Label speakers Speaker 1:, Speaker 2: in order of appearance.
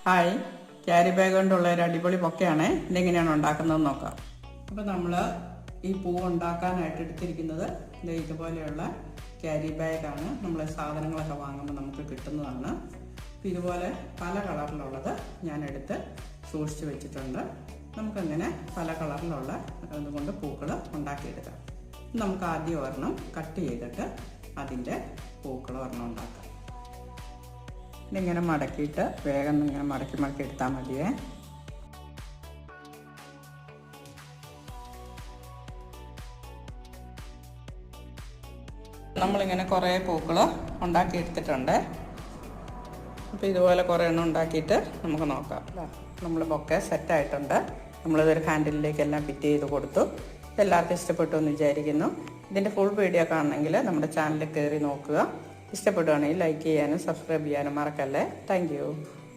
Speaker 1: Hi. Carry bag കൊണ്ടുള്ള ഒരു അടിപൊളി പൊക്കയാണ് ഇതെങ്ങനെയാണ് ഉണ്ടാക്കുന്നതെന്ന് നോക്കാം. അപ്പോൾ നമ്മൾ ഈ പൂ ഉണ്ടാക്കാനായിട്ട് എടുത്തിരിക്കുന്നത് ഇതുപോലെയുള്ള ക്യാരി ബാഗാണ്. നമ്മൾ സാധനങ്ങളൊക്കെ വാങ്ങുമ്പോൾ നമുക്ക് കിട്ടുന്നതാണ്. ഇതുപോലെ പല കളറിലുള്ളത് ഞാൻ എടുത്ത് സൂക്ഷിച്ച് വെച്ചിട്ടുണ്ട്. നമുക്കങ്ങനെ പല കളറിലുള്ള അതുകൊണ്ട് പൂക്കൾ ഉണ്ടാക്കിയെടുക്കാം. നമുക്ക് ആദ്യം ഒരെണ്ണം കട്ട് ചെയ്തിട്ട് അതിന്റെ പൂക്കൾ ഒരെണ്ണം ഉണ്ടാക്കാം. ഇതിങ്ങനെ മടക്കിയിട്ട് വേഗം ഇങ്ങനെ മടക്കി മടക്കി എടുത്താൽ മതിയേ. നമ്മളിങ്ങനെ കുറേ പൂക്കൾ ഉണ്ടാക്കി എടുത്തിട്ടുണ്ട്. അപ്പോൾ ഇതുപോലെ കുറേ എണ്ണം ഉണ്ടാക്കിയിട്ട് നമുക്ക് നോക്കാം. നമ്മൾ ബൊക്കെ സെറ്റായിട്ടുണ്ട് നമ്മളിതൊരു ഹാൻഡിലേക്കെല്ലാം ഫിറ്റ് ചെയ്ത് കൊടുത്തു. ഇതെല്ലാവർക്കും ഇഷ്ടപ്പെട്ടു എന്ന് വിചാരിക്കുന്നു. ഇതിന്റെ ഫുൾ വീഡിയോ കാണണമെങ്കിൽ നമ്മുടെ ചാനലിൽ കയറി നോക്കുക. ഇഷ്ടപ്പെടുകയാണെങ്കിൽ ലൈക്ക് ചെയ്യാനും സബ്സ്ക്രൈബ് ചെയ്യാനും മറക്കല്ലേ? താങ്ക്